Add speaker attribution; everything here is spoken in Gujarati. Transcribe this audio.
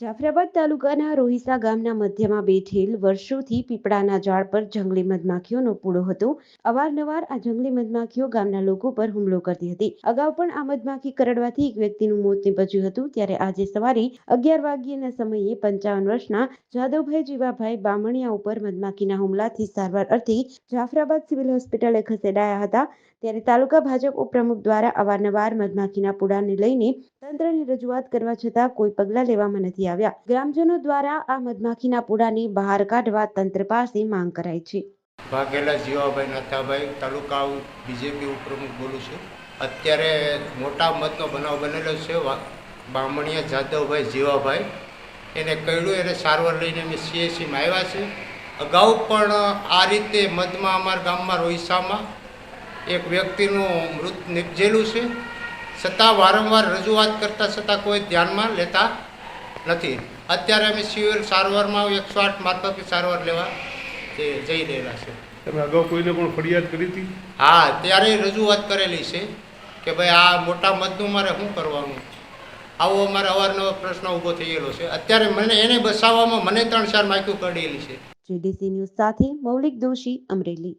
Speaker 1: જાફરાબાદ તાલુકાના રોહિસા ગામના મધ્યમાં બેઠેલ વર્ષોથી પીપળાના ઝાડ પર જંગલી મધમાખીઓનો પૂળો હતો. અવારનવાર આ જંગલી મધમાખીઓ ગામના લોકો પર હુમલો કરતી હતી. અગાઉ પણ આ મધમાખી કરડવાથી એક વ્યક્તિનું મોત નીપજ્યું હતું. ત્યારે આજે સવારે અગિયાર વાગ્યાના સમયે પંચાવન વર્ષના જાદવભાઈ જીવાભાઈ બામણિયા ઉપર મધમાખીના હુમલાથી સારવાર અર્થે જાફરાબાદ સિવિલ હોસ્પિટલે ખસેડાયા હતા. ત્યારે તાલુકા ભાજપ ઉપપ્રમુખ દ્વારા અવારનવાર મધમાખીના પૂડાને લઈને તંત્રની રજૂઆત કરવા છતાં કોઈ પગલાં લેવામાં નથી આવ્યા. ગ્રામજનો દ્વારા આ મધમાખીના પૂડાને બહાર કાઢવા તંત્ર પાસે માંગ કરાઈ છે.
Speaker 2: વાઘેલા જીવાભાઈ નાથાભાઈ તાલુકા બીજેપી ઉપપ્રમુખ બોલું છું. અત્યારે મોટા મતનો બનાવ બનેલો છે. બામણિયા, જાદવભાઈ, જીવાભાઈ. એને કહ્યું એને સારવાર લઈને અમે સીએસસીમાં આવ્યા છે. અગાઉ પણ આ રીતે મધમાં અમારા ગામમાં રોહિસામાં એક વ્યક્તિનું મૃત નિપજેલું છે. છતાં વારંવાર રજૂઆત કરતાં છતાં કોઈ ધ્યાનમાં લેતા નથી. અત્યારે અમે સિવિલ સારવારમાં એકસો આઠ મારફતે સારવાર લેવા તે જઈ રહેલા છે.
Speaker 3: તમે અગાઉ કોઈને પણ ફરિયાદ કરી હતી?
Speaker 2: હા ત્યારે રજૂઆત કરેલી છે કે ભાઈ આ મોટા મતનું મારે શું કરવાનું? આવો અમારે અવારનવાર પ્રશ્ન ઊભો થઈ ગયેલો છે. અત્યારે મને એને બસાવવામાં મને ત્રણ ચાર માઇક્યુ કરેલી છે.
Speaker 1: જીડીસી ન્યૂઝ સાથે મૌલિક દોશી અમરેલી.